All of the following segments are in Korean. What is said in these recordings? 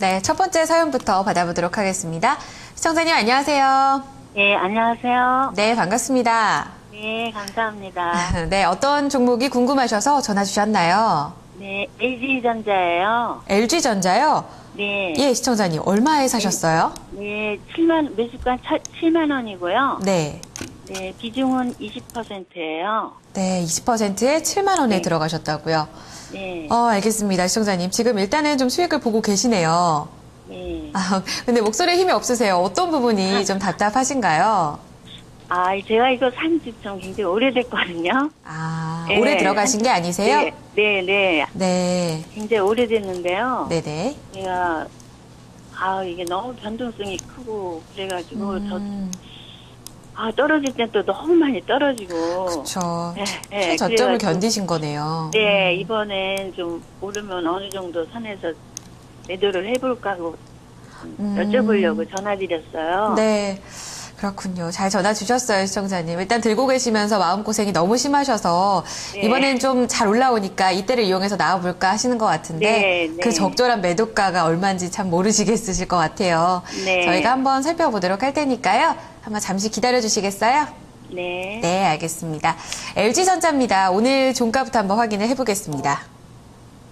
네, 첫 번째 사연부터 받아보도록 하겠습니다. 시청자님 안녕하세요. 네, 안녕하세요. 네, 반갑습니다. 네, 감사합니다. 네, 어떤 종목이 궁금하셔서 전화 주셨나요? 네, LG전자예요. LG전자요? 네. 예, 시청자님 얼마에 사셨어요? 네, 7만, 매수가 7만 원이고요. 네. 네, 비중은 20%예요. 네, 20%에 7만 원에 네. 들어가셨다고요. 네. 어, 알겠습니다. 시청자님. 지금 일단은 좀 수익을 보고 계시네요. 네. 아, 근데 목소리에 힘이 없으세요. 어떤 부분이 좀 답답하신가요? 아, 제가 이거 산 지 좀 굉장히 오래됐거든요. 아, 네. 오래 들어가신 게 아니세요? 네, 네, 네. 네. 굉장히 오래됐는데요. 네네. 제가, 아, 이게 너무 변동성이 크고, 그래가지고, 음, 저, 아, 떨어질 땐 또 너무 많이 떨어지고. 그쵸. 네, 네, 최저점을 그래가지고 견디신 거네요. 네, 이번엔 좀 오르면 어느 정도 선에서 매도를 해볼까 하고 음. 여쭤보려고 전화드렸어요. 네. 그렇군요. 잘 전화 주셨어요, 시청자님. 일단 들고 계시면서 마음고생이 너무 심하셔서 네. 이번엔 좀 잘 올라오니까 이때를 이용해서 나와볼까 하시는 것 같은데 네, 네. 그 적절한 매도가가 얼마인지 참 모르시겠으실 것 같아요. 네. 저희가 한번 살펴보도록 할 테니까요. 한번 잠시 기다려 주시겠어요? 네. 네, 알겠습니다. LG전자입니다. 오늘 종가부터 한번 확인을 해보겠습니다.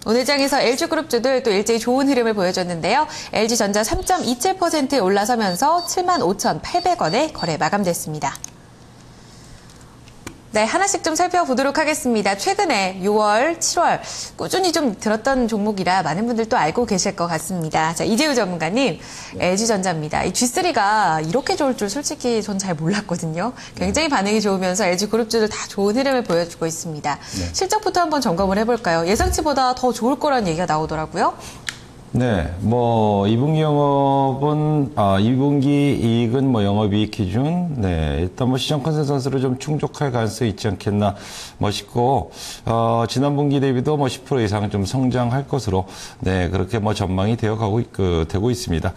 오늘 장에서 LG그룹주들 또 일제히 좋은 흐름을 보여줬는데요. LG전자 3.27% 올라서면서 75,800원에 거래 마감됐습니다. 네, 하나씩 좀 살펴보도록 하겠습니다. 최근에 6월, 7월 꾸준히 좀 들었던 종목이라 많은 분들 또 알고 계실 것 같습니다. 자, 이재우 전문가님, LG전자입니다. 이 G3가 이렇게 좋을 줄 솔직히 전 잘 몰랐거든요. 굉장히 반응이 좋으면서 LG그룹주들 다 좋은 흐름을 보여주고 있습니다. 실적부터 한번 점검을 해볼까요? 예상치보다 더 좋을 거라는 얘기가 나오더라고요. 네, 뭐 2분기 영업은 아 2분기 이익은 뭐 영업이익 기준 네 일단 뭐 시장 컨센서스를 좀 충족할 가능성이 있지 않겠나 멋있고 어 지난 분기 대비도 뭐 10% 이상 좀 성장할 것으로 네 그렇게 뭐 전망이 되어 가고 있- 그 되고 있습니다.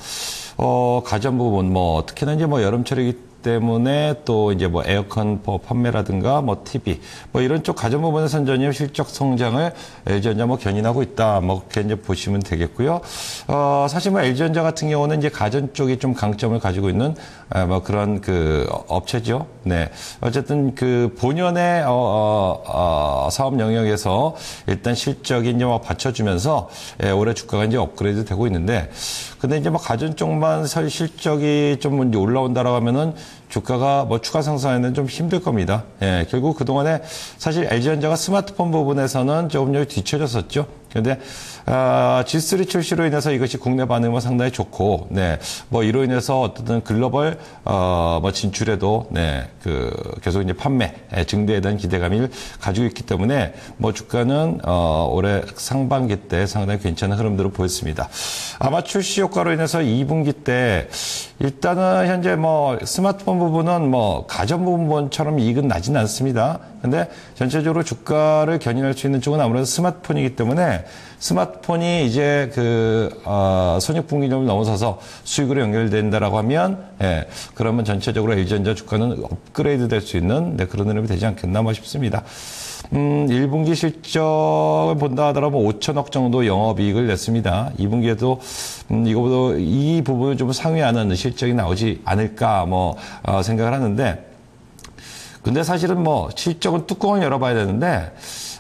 어 가전 부분 뭐 특히나 이제 뭐 여름철이기 때문에 또 이제 뭐 에어컨 뭐 판매라든가 뭐 TV 뭐 이런 쪽 가전 부분의 선전이 실적 성장을 LG전자 뭐 견인하고 있다 뭐 그렇게 이제 보시면 되겠고요. 어 사실 뭐 LG전자 같은 경우는 이제 가전 쪽이 좀 강점을 가지고 있는 아, 뭐 그런 그 업체죠. 네 어쨌든 그 본연의 어, 어, 어, 사업 영역에서 일단 실적이 이제 막 받쳐주면서 예, 올해 주가가 이제 업그레이드 되고 있는데 근데 이제 뭐 가전 쪽만 설 실적이 좀 이제 올라온다라고 하면은 주가가 뭐 추가 상승하는 좀 힘들 겁니다. 예, 결국 그동안에 사실 LG전자가 스마트폰 부분에서는 조금 여기 뒤쳐졌었죠. 그런데 아, G3 출시로 인해서 이것이 국내 반응은 상당히 좋고, 네, 뭐 이로 인해서 어떤 글로벌 어, 뭐 진출에도 네, 그 계속 이제 판매 예, 증대에 대한 기대감을 가지고 있기 때문에 뭐 주가는 어, 올해 상반기 때 상당히 괜찮은 흐름들을 보였습니다. 아마 출시 효과로 인해서 2분기 때 일단은 현재 뭐 스마트폰 부분은 뭐 가전 부분처럼 이익은 나진 않습니다. 근데 전체적으로 주가를 견인할 수 있는 쪽은 아무래도 스마트폰이기 때문에 스마트폰이 이제 그 어, 손익분기점을 넘어서서 수익으로 연결된다라고 하면 예, 그러면 전체적으로 LG전자 주가는 업그레이드 될 수 있는 네, 그런 흐름이 되지 않겠나 뭐 싶습니다. 음, 1분기 실적을 본다 하더라도 5천억 정도 영업이익을 냈습니다. 2분기에도 음, 이거보다 이 부분을 좀 상회하는 실적이 나오지 않을까 뭐 어, 생각을 하는데 근데 사실은 뭐 실적은 뚜껑을 열어봐야 되는데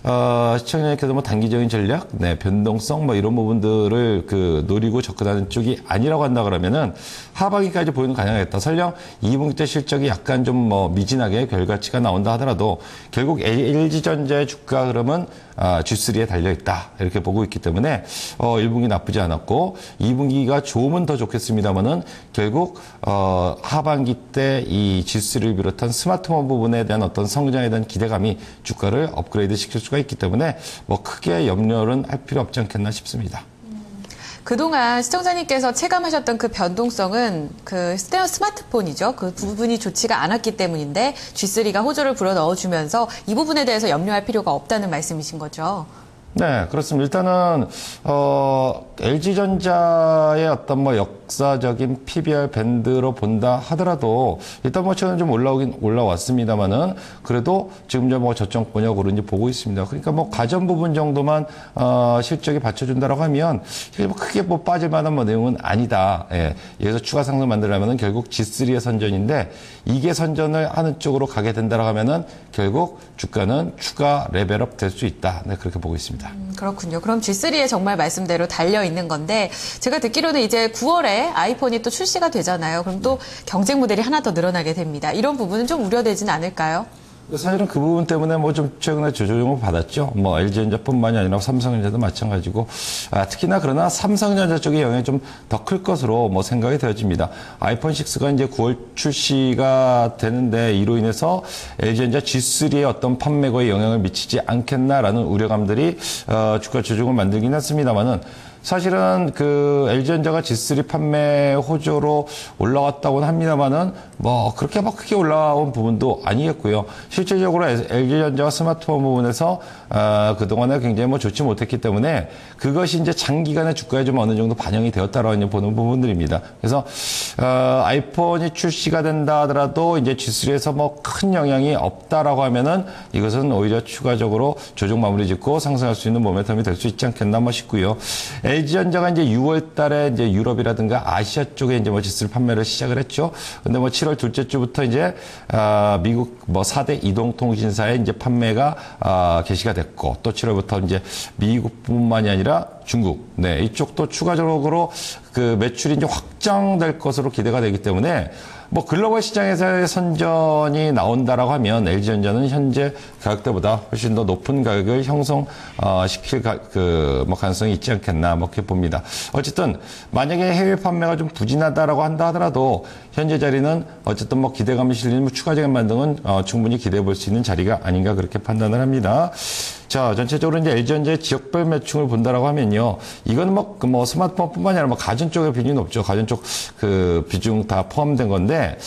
어, 시청자님께서 뭐 단기적인 전략, 네, 변동성 뭐 이런 부분들을 그 노리고 접근하는 쪽이 아니라고 한다 그러면은 하반기까지 보이는 가능하겠다. 설령 2분기 때 실적이 약간 좀 뭐 미진하게 결과치가 나온다 하더라도 결국 LG전자의 주가 흐름은 아, G3에 달려 있다. 이렇게 보고 있기 때문에 어, 1분기 나쁘지 않았고 2분기가 좋으면 더 좋겠습니다만은 결국 어, 하반기 때 이 G3를 비롯한 스마트폰 부분에 대한 어떤 성장에 대한 기대감이 주가를 업그레이드 시킬 수가 있기 때문에 뭐 크게 염려는 할 필요 없지 않겠나 싶습니다. 그동안 시청자님께서 체감하셨던 그 변동성은 그 스테어 스마트폰이죠. 그 부분이 좋지가 않았기 때문인데 G3가 호조를 불어 넣어주면서 이 부분에 대해서 염려할 필요가 없다는 말씀이신 거죠. 네, 그렇습니다. 일단은 어, LG전자의 어떤 뭐 역사적인 PBR 밴드로 본다 하더라도 일단 뭐 최근 좀 올라오긴 올라왔습니다만은 그래도 지금 뭐 저점 권역으로 이제 보고 있습니다. 그러니까 뭐 가전 부분 정도만 어, 실적이 받쳐준다라고 하면 뭐 크게 뭐 빠질 만한 뭐 내용은 아니다. 예. 여기서 추가 상승 만들려면은 결국 G3의 선전인데 이게 선전을 하는 쪽으로 가게 된다라고 하면은 결국 주가는 추가 레벨업 될 수 있다. 네, 그렇게 보고 있습니다. 음, 그렇군요. 그럼 G3에 정말 말씀대로 달려 있는 건데 제가 듣기로는 이제 9월에 아이폰이 또 출시가 되잖아요. 그럼 또 경쟁 모델이 하나 더 늘어나게 됩니다. 이런 부분은 좀 우려되진 않을까요? 사실은 그 부분 때문에 뭐 좀 최근에 조조용을 받았죠. 뭐 LG전자뿐만이 아니라 삼성전자도 마찬가지고 아, 특히나 그러나 삼성전자 쪽의 영향이 좀 더 클 것으로 뭐 생각이 되어집니다. 아이폰 6가 이제 9월 출시가 되는데 이로 인해서 LG전자 G3의 어떤 판매고에 영향을 미치지 않겠나라는 우려감들이 어, 주가 조정을 만들긴 했습니다만은 사실은 그 LG전자가 G3 판매 호조로 올라왔다고는 합니다만은 뭐 그렇게 막 크게 올라온 부분도 아니겠고요. 실질적으로 LG전자가 스마트폰 부분에서 아, 그동안에 굉장히 뭐 좋지 못했기 때문에 그것이 이제 장기간의 주가에 좀 어느 정도 반영이 되었다라고 보는 부분들입니다. 그래서 어, 아이폰이 출시가 된다 하더라도 이제 G3에서 뭐 큰 영향이 없다라고 하면은 이것은 오히려 추가적으로 조정 마무리 짓고 상승할 수 있는 모멘텀이 될 수 있지 않겠나 뭐 싶고요. LG전자가 이제 6월 달에 이제 유럽이라든가 아시아 쪽에 이제 뭐 G3 판매를 시작을 했죠. 근데 뭐 7월 둘째 주부터 이제 아, 미국 뭐 4대 이동 통신사에 이제 판매가 아, 개시가 됐고 또 7월부터 이제 미국뿐만이 아니라 중국, 네 이쪽도 추가적으로 그 매출이 이제 확장될 것으로 기대가 되기 때문에 뭐 글로벌 시장에서의 선전이 나온다라고 하면 LG전자는 현재 가격대보다 훨씬 더 높은 가격을 형성시킬 그뭐 가능성이 있지 않겠나 뭐 그렇게 봅니다. 어쨌든 만약에 해외 판매가 좀 부진하다라고 한다 하더라도 현재 자리는 어쨌든 뭐 기대감이 실리는 뭐 추가적인 반등은 어, 충분히 기대해 볼 수 있는 자리가 아닌가 그렇게 판단을 합니다. 자, 전체적으로 이제 LG전자의 지역별 매출을 본다라고 하면요. 이건 뭐, 그 뭐 스마트폰뿐만이 아니라 뭐 가전 쪽의 비중이 높죠. 가전 쪽 그 비중 다 포함된 건데,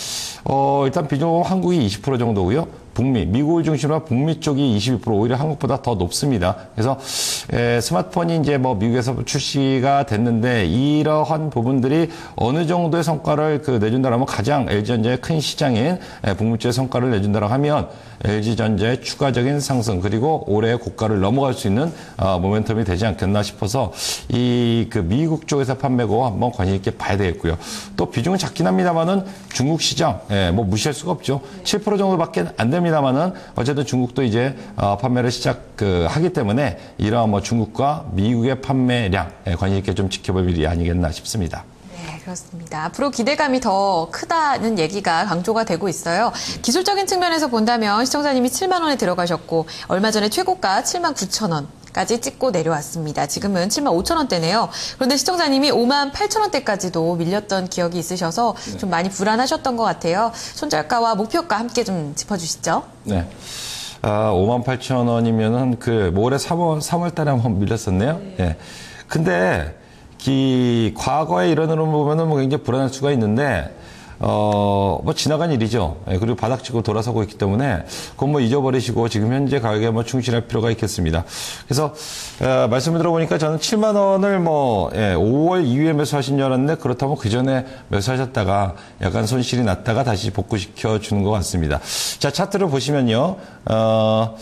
어, 일단 비중 한국이 20% 정도고요. 북미, 미국을 중심으로 북미 쪽이 22% 오히려 한국보다 더 높습니다. 그래서 에, 스마트폰이 이제 뭐 미국에서 출시가 됐는데 이러한 부분들이 어느 정도의 성과를 그 내준다라면 가장 LG전자의 큰 시장인 에, 북미 쪽의 성과를 내준다라고 하면 LG전자의 추가적인 상승 그리고 올해 고가를 넘어갈 수 있는 어, 모멘텀이 되지 않겠나 싶어서 이 그 미국 쪽에서 판매고 한번 관심 있게 봐야 되겠고요. 또 비중은 작긴 합니다만은 중국 시장 예, 뭐 무시할 수가 없죠. 7% 정도밖에 안 됩니다만은 어쨌든 중국도 이제 어, 판매를 시작 그, 하기 때문에 이러한 뭐 중국과 미국의 판매량 예, 관심 있게 좀 지켜볼 일이 아니겠나 싶습니다. 네, 그렇습니다. 앞으로 기대감이 더 크다는 얘기가 강조가 되고 있어요. 기술적인 측면에서 본다면 시청자님이 7만 원에 들어가셨고 얼마 전에 최고가 7만 9천 원. 까지 찍고 내려왔습니다. 지금은 7만 5천 원대네요. 그런데 시청자님이 5만 8천 원대까지도 밀렸던 기억이 있으셔서 좀 많이 불안하셨던 것 같아요. 손절가와 목표가 함께 좀 짚어주시죠. 네. 아, 5만 8천 원이면은 그 올해 3월 3월 달에 한번 밀렸었네요. 예. 근데 이 과거의 이런으로 보면은 뭐 굉장히 불안할 수가 있는데 어, 뭐 지나간 일이죠. 예, 그리고 바닥치고 돌아서고 있기 때문에 그건 뭐 잊어버리시고 지금 현재 가격에 뭐 충실할 필요가 있겠습니다. 그래서 어, 말씀을 들어보니까 저는 7만 원을 뭐 예, 5월 이후에 매수하신 줄 알았는데 그렇다면 그 전에 매수하셨다가 약간 손실이 났다가 다시 복구시켜 주는 것 같습니다. 자 차트를 보시면요. 어,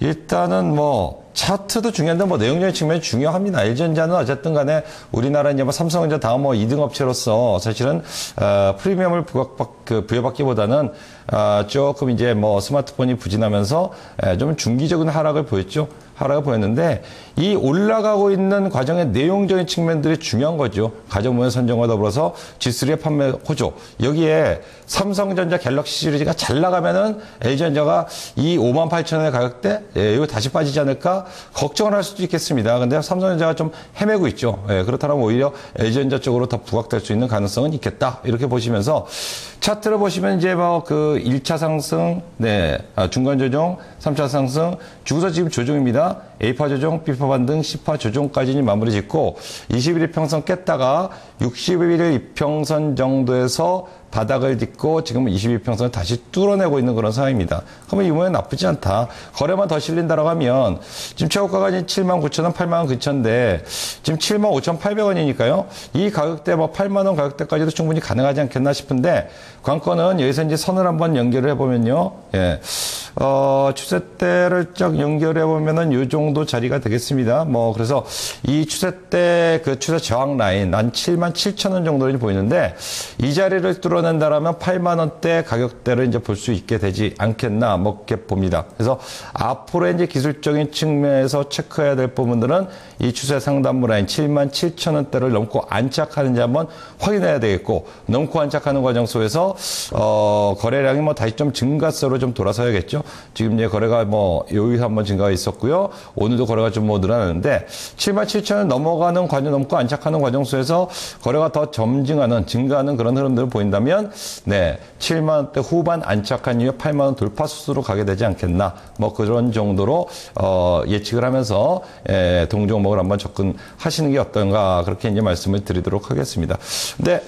일단은 뭐 차트도 중요한데 뭐 내용적인 측면이 중요합니다. LG전자는 어쨌든 간에 우리나라 이제 뭐 삼성전자 다음 뭐 2등 업체로서 사실은 어, 프리미엄을 그 부여받기보다는 어, 조금 이제 뭐 스마트폰이 부진하면서 에, 좀 중기적인 하락을 보였죠. 하락을 보였는데 이 올라가고 있는 과정의 내용적인 측면들이 중요한 거죠. 가정문의 선정과 더불어서 G3의 판매 호조. 여기에 삼성전자 갤럭시 시리즈가 잘 나가면은 LG전자가 이 5만 8천 원의 가격대 예, 이거 다시 빠지지 않을까 걱정을 할 수도 있겠습니다. 근데 삼성전자가 좀 헤매고 있죠. 예, 그렇다면 오히려 LG전자 쪽으로 더 부각될 수 있는 가능성은 있겠다. 이렇게 보시면서 차트를 보시면 이제 뭐 그 1차 상승, 네, 아, 중간 조정, 3차 상승, 주구서 지금 조정입니다. A파 조정, B파 반등, C파 조정까지 마무리 짓고 21일 평선 깼다가 61일 이평선 정도에서 바닥을 딛고 지금 22평선을 다시 뚫어내고 있는 그런 상황입니다. 그러면 이 모양 나쁘지 않다. 거래만 더 실린다라고 하면 지금 최고가가 7만 9천 원, 8만 9천인데 지금 7만 5천 8백 원이니까요. 이 가격대 뭐 8만 원 가격대까지도 충분히 가능하지 않겠나 싶은데 관건은 여기서 이제 선을 한번 연결을 해보면요. 예. 어, 추세대를 쫙 연결해 보면은 요 정도 자리가 되겠습니다. 뭐 그래서 이 추세대 그 추세 저항 라인 한 7만 7천 원 정도로 보이는데 이 자리를 뚫어낸다라면 8만 원대 가격대를 이제 볼 수 있게 되지 않겠나 뭐 이렇게 봅니다. 그래서 앞으로 이제 기술적인 측면에서 체크해야 될 부분들은 이 추세 상단부 라인 7만 7천 원대를 넘고 안착하는지 한번 확인해야 되겠고 넘고 안착하는 과정 속에서 어 거래량이 뭐 다시 좀 증가세로 좀 돌아서야겠죠. 지금 이제 거래가 뭐 여기서 한번 증가가 있었고요. 오늘도 거래가 좀 뭐 늘어나는데 7만 7천을 넘어가는 과정 넘고 안착하는 과정 속에서 거래가 더 점증하는 증가하는 그런 흐름들을 보인다면 네 7만 원대 후반 안착한 이후에 8만 원 돌파 수수로 가게 되지 않겠나 뭐 그런 정도로 어 예측을 하면서 예, 동종목을 한번 접근하시는 게 어떤가 그렇게 이제 말씀을 드리도록 하겠습니다. 근데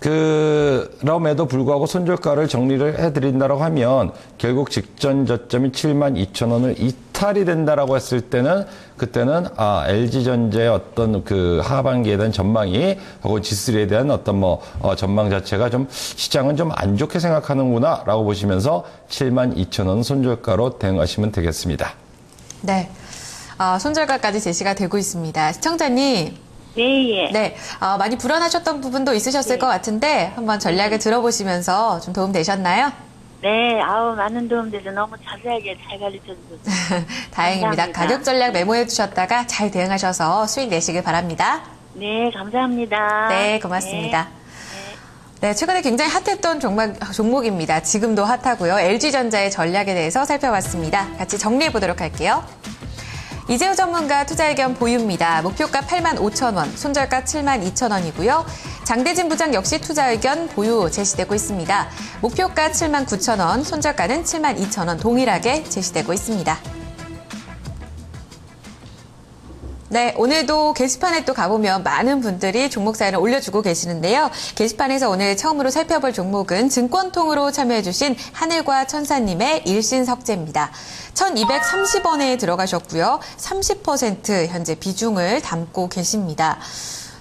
그럼에도 불구하고 손절가를 정리를 해드린다고 하면 결국 직전 저점이 7만 2천 원을 이탈이 된다라고 했을 때는 그때는 아 LG 전제의 어떤 그 하반기에 대한 전망이 하고 G3에 대한 어떤 뭐 어, 전망 자체가 좀 시장은 좀 안 좋게 생각하는구나라고 보시면서 7만 2천 원 손절가로 대응하시면 되겠습니다. 네. 아, 손절가까지 제시가 되고 있습니다. 시청자님. 네, 예. 네, 어, 많이 불안하셨던 부분도 있으셨을 네. 것 같은데 한번 전략을 들어보시면서 좀 도움 되셨나요? 네, 아우, 많은 도움 돼서 너무 자세하게 잘 가르쳐 주셔서. 다행입니다. 감사합니다. 가격 전략 메모해 두셨다가 잘 대응하셔서 수익 내시길 바랍니다. 네, 감사합니다. 네, 고맙습니다. 네, 최근에 굉장히 핫했던 종목, 종목입니다. 지금도 핫하고요. LG전자의 전략에 대해서 살펴봤습니다. 같이 정리해 보도록 할게요. 이재우 전문가 투자 의견 보유입니다. 목표가 8만 5천 원, 손절가 7만 2천 원이고요. 장대진 부장 역시 투자 의견 보유 제시되고 있습니다. 목표가 7만 9천 원, 손절가는 7만 2천 원 동일하게 제시되고 있습니다. 네, 오늘도 게시판에 또 가보면 많은 분들이 종목 사연을 올려주고 계시는데요. 게시판에서 오늘 처음으로 살펴볼 종목은 증권통으로 참여해주신 하늘과 천사님의 일신석재입니다. 1230원에 들어가셨고요. 30% 현재 비중을 담고 계십니다.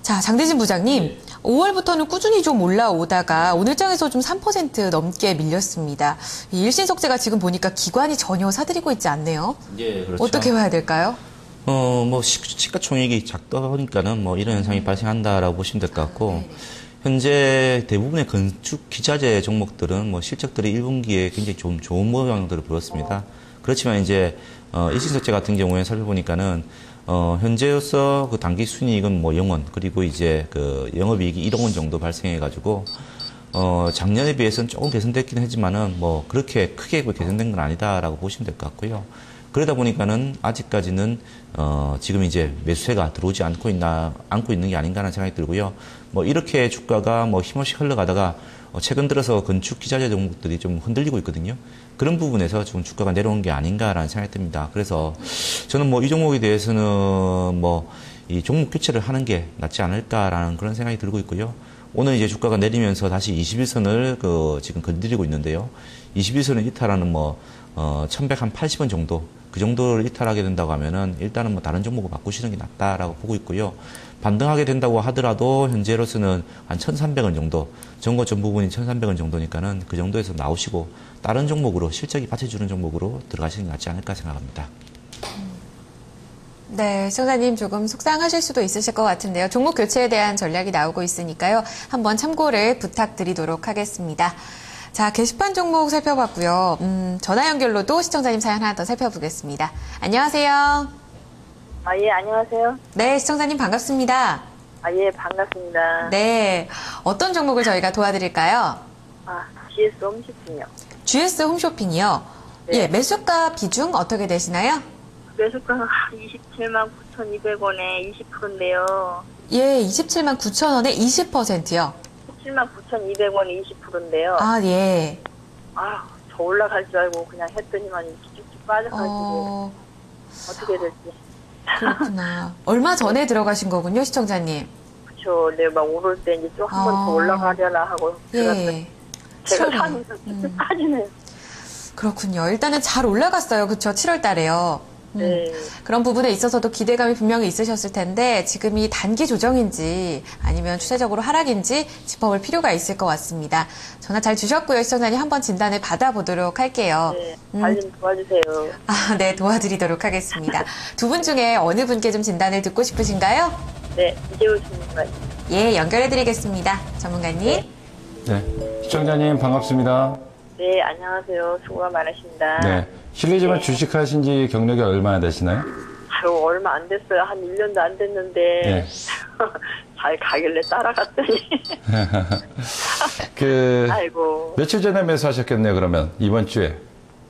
자, 장대진 부장님. 5월부터는 꾸준히 좀 올라오다가 오늘장에서 좀 3% 넘게 밀렸습니다. 이 일신석재가 지금 보니까 기관이 전혀 사들이고 있지 않네요. 예, 그렇죠. 어떻게 봐야 될까요? 어, 뭐, 시- 시가총액이 작다 보니까는 뭐 이런 현상이 발생한다라고 보시면 될 것 같고, 현재 대부분의 건축 기자재 종목들은 뭐 실적들이 1분기에 굉장히 좀 좋은 모양들을 보였습니다. 그렇지만 이제, 어, 일신석재 같은 경우에 살펴보니까는, 어, 현재로서 그 단기 순이익은 뭐 0원, 그리고 이제 그 영업이익이 1억 원 정도 발생해가지고, 어, 작년에 비해서는 조금 개선됐긴 하지만은 뭐 그렇게 크게 개선된 건 아니다라고 보시면 될 것 같고요. 그러다 보니까는 아직까지는 어, 지금 이제 매수세가 들어오지 않고 있나 않고 있는 게 아닌가라는 생각이 들고요. 뭐 이렇게 주가가 뭐 힘없이 흘러가다가 어, 최근 들어서 건축 기자재 종목들이 좀 흔들리고 있거든요. 그런 부분에서 지금 주가가 내려온 게 아닌가라는 생각이 듭니다. 그래서 저는 뭐 이 종목에 대해서는 뭐 이 종목 교체를 하는 게 낫지 않을까라는 그런 생각이 들고 있고요. 오늘 이제 주가가 내리면서 다시 21선을 그 지금 건드리고 있는데요. 21선을 이탈하는 뭐, 어, 1180원 정도, 그 정도를 이탈하게 된다고 하면은 일단은 뭐 다른 종목을 바꾸시는 게 낫다라고 보고 있고요. 반등하게 된다고 하더라도 현재로서는 한 1300원 정도, 전고 전 부분이 1300원 정도니까는 그 정도에서 나오시고 다른 종목으로 실적이 받쳐주는 종목으로 들어가시는 게 낫지 않을까 생각합니다. 네, 시청자님 조금 속상하실 수도 있으실 것 같은데요. 종목 교체에 대한 전략이 나오고 있으니까요. 한번 참고를 부탁드리도록 하겠습니다. 자, 게시판 종목 살펴봤고요. 음, 전화 연결로도 시청자님 사연 하나 더 살펴보겠습니다. 안녕하세요. 아, 예, 안녕하세요. 네, 시청자님 반갑습니다. 아, 예, 반갑습니다. 네, 어떤 종목을 저희가 도와드릴까요? 아, GS 홈쇼핑이요. GS 홈쇼핑이요. 네. 예, 매수가 비중 어떻게 되시나요? 매수가가 27만 9,200원에 20%인데요. 예, 27만 9천 원에 20%요. 17만 9,200원에 20%인데요. 아, 예. 아, 저 올라갈 줄 알고 그냥 했더니만 쭉쭉 빠져가지고. 어, 어떻게 될지. 그렇구나. 얼마 전에 들어가신 거군요, 시청자님. 그쵸. 내가 막 오를 때 이제 좀 한번 아. 더 올라가려나 하고. 예. 제가 7월에. 사면서 쭉 빠지네요. 그렇군요. 일단은 잘 올라갔어요. 그쵸? 7월 달에요. 음. 네. 그런 부분에 있어서도 기대감이 분명히 있으셨을 텐데 지금이 단기 조정인지 아니면 추세적으로 하락인지 짚어볼 필요가 있을 것 같습니다. 전화 잘 주셨고요. 시청자님 한번 진단을 받아보도록 할게요. 네. 음. 잘좀 도와주세요. 아, 네, 도와드리도록 하겠습니다. 두 분 중에 어느 분께 좀 진단을 듣고 싶으신가요? 네. 이재우 전문가. 예, 연결해드리겠습니다. 전문가님. 네. 시청자님 반갑습니다. 네. 안녕하세요. 수고가 많으십니다. 네. 실례지만 주식하신 지 경력이 얼마나 되시나요? 아유, 얼마 안 됐어요. 한 1년도 안 됐는데. 네. 잘 가길래 따라갔더니. 그, 아이고. 며칠 전에 매수하셨겠네요, 그러면. 이번 주에.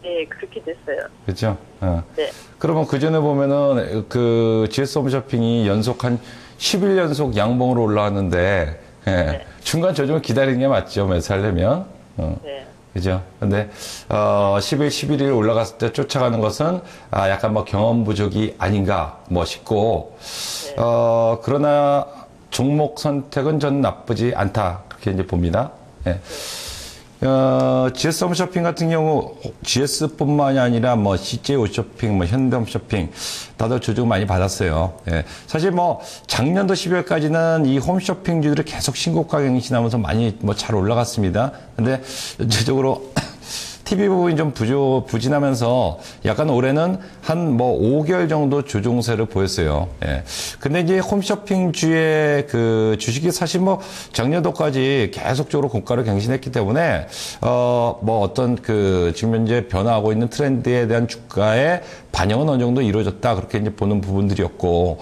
네, 그렇게 됐어요. 그죠? 어. 네. 그러면 그 전에 보면은 그 GS 홈쇼핑이 연속 한 10일 연속 양봉으로 올라왔는데, 예. 중간 조정을 기다리는 게 맞죠, 매수하려면. 어. 네. 그죠? 근데, 어, 10일, 11일 올라갔을 때 쫓아가는 것은, 아, 약간 뭐 경험 부족이 아닌가, 뭐 싶고, 어, 그러나 종목 선택은 전 나쁘지 않다. 그렇게 이제 봅니다. 예. 어, GS 홈쇼핑 같은 경우, GS뿐만이 아니라 뭐, CJ 홈쇼핑, 뭐, 현대홈 쇼핑, 다들 조정 많이 받았어요. 예. 사실 뭐, 작년도 12월까지는 이 홈쇼핑주들이 계속 신고가 갱신하면서 많이 뭐 잘 올라갔습니다. 근데, 전체적으로, TV 부분이 좀 부조, 부진하면서 약간 올해는 한 뭐 5개월 정도 조종세를 보였어요. 예. 근데 이제 홈쇼핑주의 그 주식이 사실 뭐 작년도까지 계속적으로 고가를 갱신했기 때문에 어, 뭐 어떤 그 지금 현재 변화하고 있는 트렌드에 대한 주가의 반영은 어느 정도 이루어졌다. 그렇게 이제 보는 부분들이었고,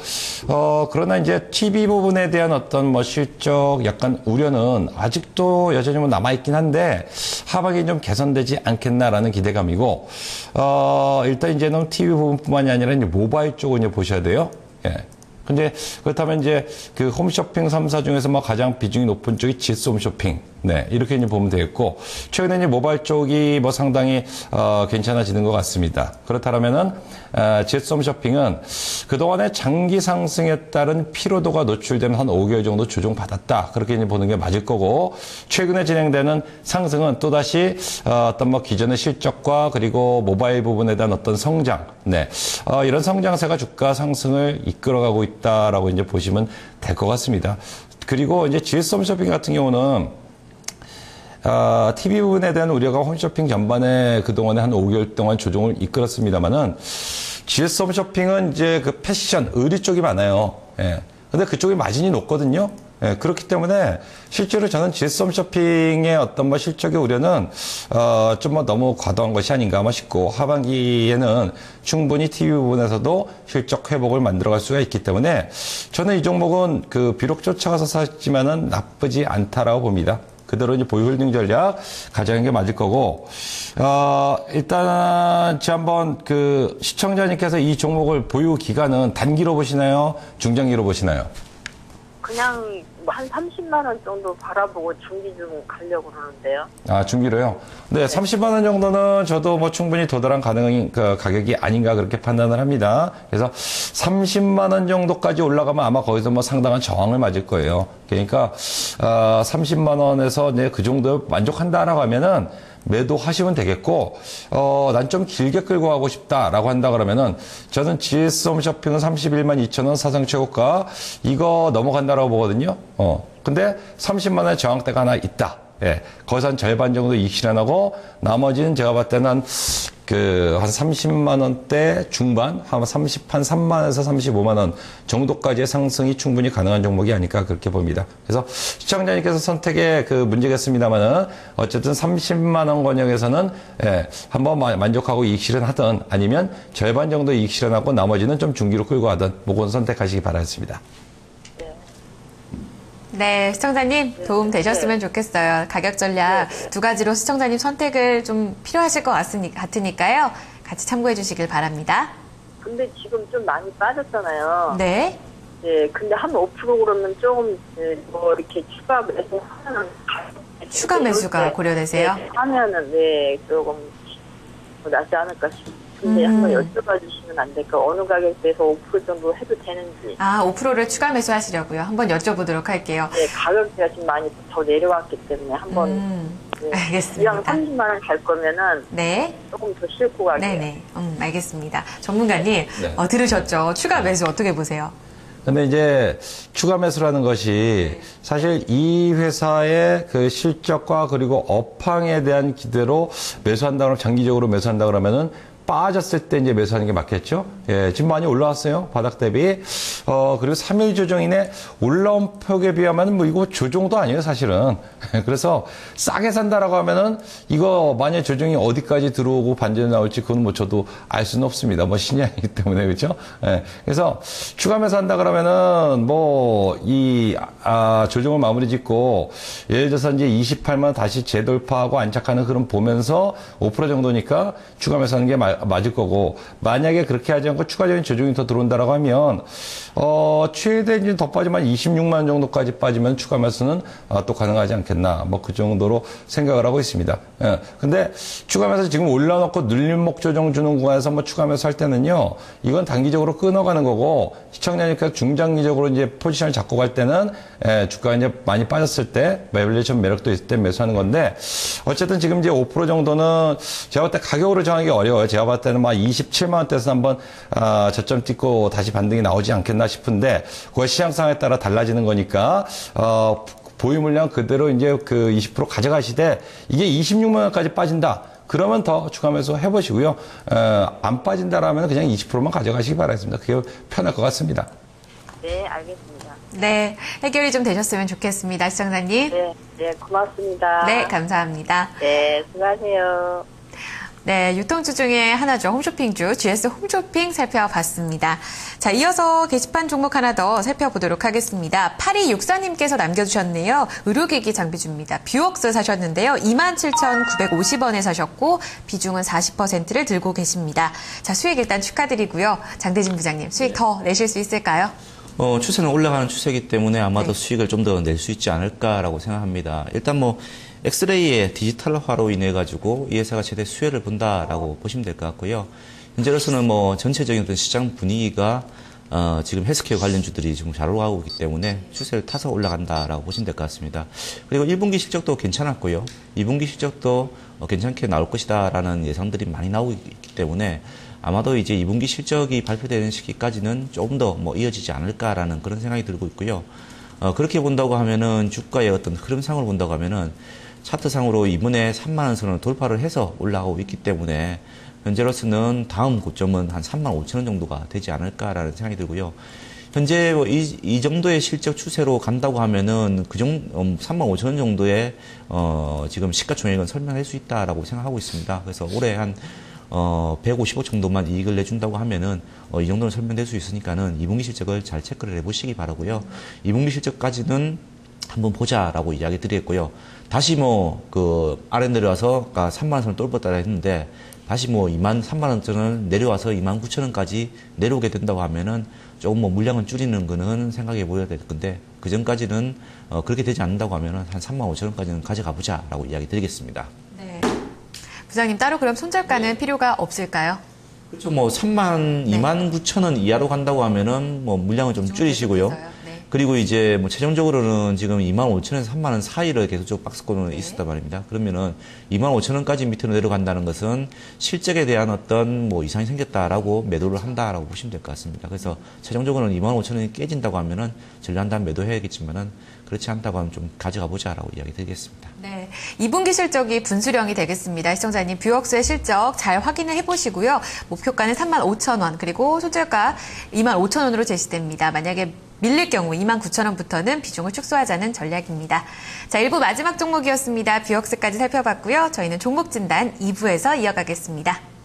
어, 그러나 이제 TV 부분에 대한 어떤 뭐 실적 약간 우려는 아직도 여전히 뭐 남아 있긴 한데, 하반기 좀 개선되지 않겠나라는 기대감이고, 어, 일단 이제는 TV 부분뿐만이 아니라 이제 모바일 쪽을 이제 보셔야 돼요. 예. 근데 그렇다면 이제 그 홈쇼핑 3사 중에서 뭐 가장 비중이 높은 쪽이 GS 홈쇼핑. 네. 이렇게 이제 보면 되겠고, 최근에 이제 모바일 쪽이 뭐 상당히, 어, 괜찮아지는 것 같습니다. 그렇다면은, 어, GS 홈쇼핑은 그동안의 장기 상승에 따른 피로도가 노출되는 한 5개월 정도 조정받았다. 그렇게 이제 보는 게 맞을 거고, 최근에 진행되는 상승은 또 다시, 어, 어떤 뭐 기존의 실적과 그리고 모바일 부분에 대한 어떤 성장, 네. 어, 이런 성장세가 주가 상승을 이끌어가고 있다라고 이제 보시면 될 것 같습니다. 그리고 이제 GS 홈 쇼핑 같은 경우는 아, TV 부분에 대한 우려가 홈쇼핑 전반에 그동안에 한 5개월 동안 조정을 이끌었습니다만은 GS 홈쇼핑은 이제 그 패션, 의류 쪽이 많아요. 예. 근데 그쪽이 마진이 높거든요. 예, 그렇기 때문에 실제로 저는 GS 홈쇼핑의 어떤 뭐 실적의 우려는 어, 좀뭐 너무 과도한 것이 아닌가 뭐 싶고 하반기에는 충분히 TV 부분에서도 실적 회복을 만들어갈 수가 있기 때문에 저는 이 종목은 그 비록 쫓아가서 샀지만은 나쁘지 않다라고 봅니다. 그대로 이제 보유 홀딩 전략 가져가는 게 맞을 거고, 어, 일단, 지난번 그 시청자님께서 이 종목을 보유 기간은 단기로 보시나요? 중장기로 보시나요? 그냥 뭐한 30만 원 정도 바라보고 중기 좀 가려고 그러는데요. 아, 중기로요? 네, 30만 원 정도는 저도 뭐 충분히 도달한 가능한 그 가격이 아닌가 그렇게 판단을 합니다. 그래서 30만 원 정도까지 올라가면 아마 거기서 뭐 상당한 저항을 맞을 거예요. 그러니까, 아, 30만 원에서 네, 그 정도 만족한다라고 하면은 매도하시면 되겠고, 어, 난 좀 길게 끌고 가고 싶다라고 한다 그러면은 저는 GS 홈 쇼핑은 31만 2천 원 사상 최고가 이거 넘어간다라고 보거든요. 어. 근데 30만 원의 저항대가 하나 있다. 예. 거기서 한 절반 정도 이익 실현하고 나머지는 제가 봤을 때는 한 그, 한 30만 원대 중반, 한 30, 한 3만 원에서 35만 원 정도까지의 상승이 충분히 가능한 종목이 아닐까 그렇게 봅니다. 그래서 시청자님께서 선택에 그 문제겠습니다만은 어쨌든 30만 원 권역에서는 예, 한번 마- 만족하고 이익 실현하든 아니면 절반 정도 이익 실현하고 나머지는 좀 중기로 끌고 가든 뭐건 선택하시기 바라겠습니다. 네, 시청자님 도움 되셨으면 좋겠어요. 가격 전략 두 가지로 시청자님 선택을 좀 필요하실 것 같으니, 같으니까요. 같이 참고해 주시길 바랍니다. 근데 지금 좀 많이 빠졌잖아요. 네. 네, 근데 한 5% 그러면 조금 네, 뭐 이렇게 추가 매수 하면 추가 매수가 고려되세요? 네, 하면은 네 조금 뭐 낫지 않을까 싶. 근데 음. 한번 여쭤봐 주시면 안 될까? 어느 가격대에서 5% 정도 해도 되는지. 아, 5%를 추가 매수하시려고요. 한번 여쭤보도록 할게요. 네, 가격대가 지금 많이 더 내려왔기 때문에 한번 음, 네, 알겠습니다. 이왕 30만 원 갈 거면은 네. 조금 더 싣고 가게. 네네. 음, 알겠습니다. 전문가님, 네. 어, 들으셨죠? 추가 매수 어떻게 보세요? 근데 이제 추가 매수라는 것이 사실 이 회사의 그 실적과 그리고 업황에 대한 기대로 매수한다 그러면 장기적으로 매수한다 그러면은 빠졌을 때 이제 매수하는 게 맞겠죠? 예, 지금 많이 올라왔어요. 바닥 대비. 어, 그리고 3일 조정인에 올라온 폭에 비하면 뭐 이거 조정도 아니에요, 사실은. 그래서 싸게 산다라고 하면은 이거 만약 조정이 어디까지 들어오고 반전이 나올지 그건 뭐 저도 알 수는 없습니다. 뭐 신이 아니기 때문에, 그렇죠? 예, 그래서 추가 매수한다 그러면은 뭐이 아, 조정을 마무리 짓고 예를 들어서 이제 28만 원 다시 재돌파하고 안착하는 그런 보면서 5% 정도니까 추가 매수하는 게 마- 맞을 거고 만약에 그렇게 하지 않고 추가적인 조정이 더 들어온다라고 하면 어 최대 이제 더 빠지면 26만 원 정도까지 빠지면 추가 매수는 아, 또 가능하지 않겠나 뭐 그 정도로 생각을 하고 있습니다. 예. 근데 추가 매수 지금 올려놓고 눌림목 조정 주는 구간에서 뭐 추가 매수 할 때는요 이건 단기적으로 끊어가는 거고 시청자니까 중장기적으로 이제 포지션을 잡고 갈 때는 예, 주가가 이제 많이 빠졌을 때 매블레이션 매력도 있을 때 매수하는 건데 어쨌든 지금 이제 5% 정도는 제가 볼때 가격으로 정하기 어려워요. 제가 봤을 때는 막 27만 원대에서 한번 아, 저점 찍고 다시 반등이 나오지 않겠나 싶은데 그거 시장 상황에 따라 달라지는 거니까 어, 보유 물량 그대로 이제 그 20% 가져가시되 이게 26만 원까지 빠진다. 그러면 더 추가 매수 해보시고요. 어, 안 빠진다라면 그냥 20%만 가져가시기 바라겠습니다. 그게 편할 것 같습니다. 네, 알겠습니다. 네. 해결이 좀 되셨으면 좋겠습니다. 시청자님. 네, 네, 고맙습니다. 네, 감사합니다. 네, 수고하세요. 네, 유통주 중에 하나죠. 홈쇼핑주, GS 홈쇼핑 살펴봤습니다. 자, 이어서 게시판 종목 하나 더 살펴보도록 하겠습니다. 8264님께서 남겨주셨네요. 의료기기 장비주입니다. 뷰웍스 사셨는데요. 27,950원에 사셨고, 비중은 40%를 들고 계십니다. 자, 수익 일단 축하드리고요. 장대진 부장님, 수익 더 내실 수 있을까요? 어, 추세는 올라가는 추세이기 때문에 아마도 수익을 좀 더 낼 수 있지 않을까라고 생각합니다. 일단 뭐 엑스레이의 디지털화로 인해 가지고 이 회사가 최대 수혜를 본다라고 보시면 될 것 같고요. 현재로서는 뭐 전체적인 어떤 시장 분위기가 어, 지금 헬스케어 관련주들이 지금 잘 올라가고 있기 때문에 추세를 타서 올라간다라고 보시면 될 것 같습니다. 그리고 1분기 실적도 괜찮았고요. 2분기 실적도 어, 괜찮게 나올 것이다라는 예상들이 많이 나오고 있기 때문에 아마도 이제 2분기 실적이 발표되는 시기까지는 조금 더 뭐 이어지지 않을까라는 그런 생각이 들고 있고요. 어, 그렇게 본다고 하면은 주가의 어떤 흐름상으로 본다고 하면은 차트상으로 이번에 3만 원 선을 돌파를 해서 올라가고 있기 때문에 현재로서는 다음 고점은 한 3만 5천 원 정도가 되지 않을까라는 생각이 들고요. 현재 뭐 이, 이 정도의 실적 추세로 간다고 하면은 그 정도, 음, 3만 5천 원 정도의, 어, 지금 시가총액은 설명할 수 있다라고 생각하고 있습니다. 그래서 올해 한, 어, 150억 정도만 이익을 내준다고 하면은, 어, 이 정도는 설명될 수 있으니까는 2분기 실적을 잘 체크를 해보시기 바라고요 2분기 실적까지는 한번 보자라고 이야기 드리겠고요. 다시 뭐, 그, 아래 내려와서, 아까 3만 원을 똘벗다라 했는데, 다시 뭐 2만 3만 원전을 내려와서 2만 9천 원까지 내려오게 된다고 하면은 조금 뭐 물량을 줄이는 거는 생각해 보여야 될 건데 그 전까지는 어 그렇게 되지 않는다고 하면은 한 3만 5천 원까지는 가져가 보자라고 이야기 드리겠습니다. 네. 부장님, 따로 그럼 손절가는 필요가 없을까요? 그렇죠. 뭐 3만 네. 2만 9천 원 이하로 간다고 하면은 뭐 물량을 좀 줄이시고요. 계속해서요. 네. 그리고 이제 뭐 최종적으로는 지금 2만 5천 원에서 3만 원 사이를 계속적으로 박스권으로 네. 있었단 말입니다. 그러면은 2만 5천 원까지 밑으로 내려간다는 것은 실적에 대한 어떤 뭐 이상이 생겼다라고 매도를 한다라고 보시면 될 것 같습니다. 그래서 최종적으로는 2만 5천 원이 깨진다고 하면은 전량단 매도해야겠지만은 그렇지 않다고 하면 좀 가져가 보자라고 이야기 드리겠습니다. 네. 2분기 실적이 분수령이 되겠습니다. 시청자님, 뷰웍스의 실적 잘 확인을 해보시고요. 목표가는 3만 5천 원, 그리고 손절가 2만 5천 원으로 제시됩니다. 만약에 밀릴 경우 2만 9천 원부터는 비중을 축소하자는 전략입니다. 자, 1부 마지막 종목이었습니다. 뷰웍스까지 살펴봤고요. 저희는 종목 진단 2부에서 이어가겠습니다.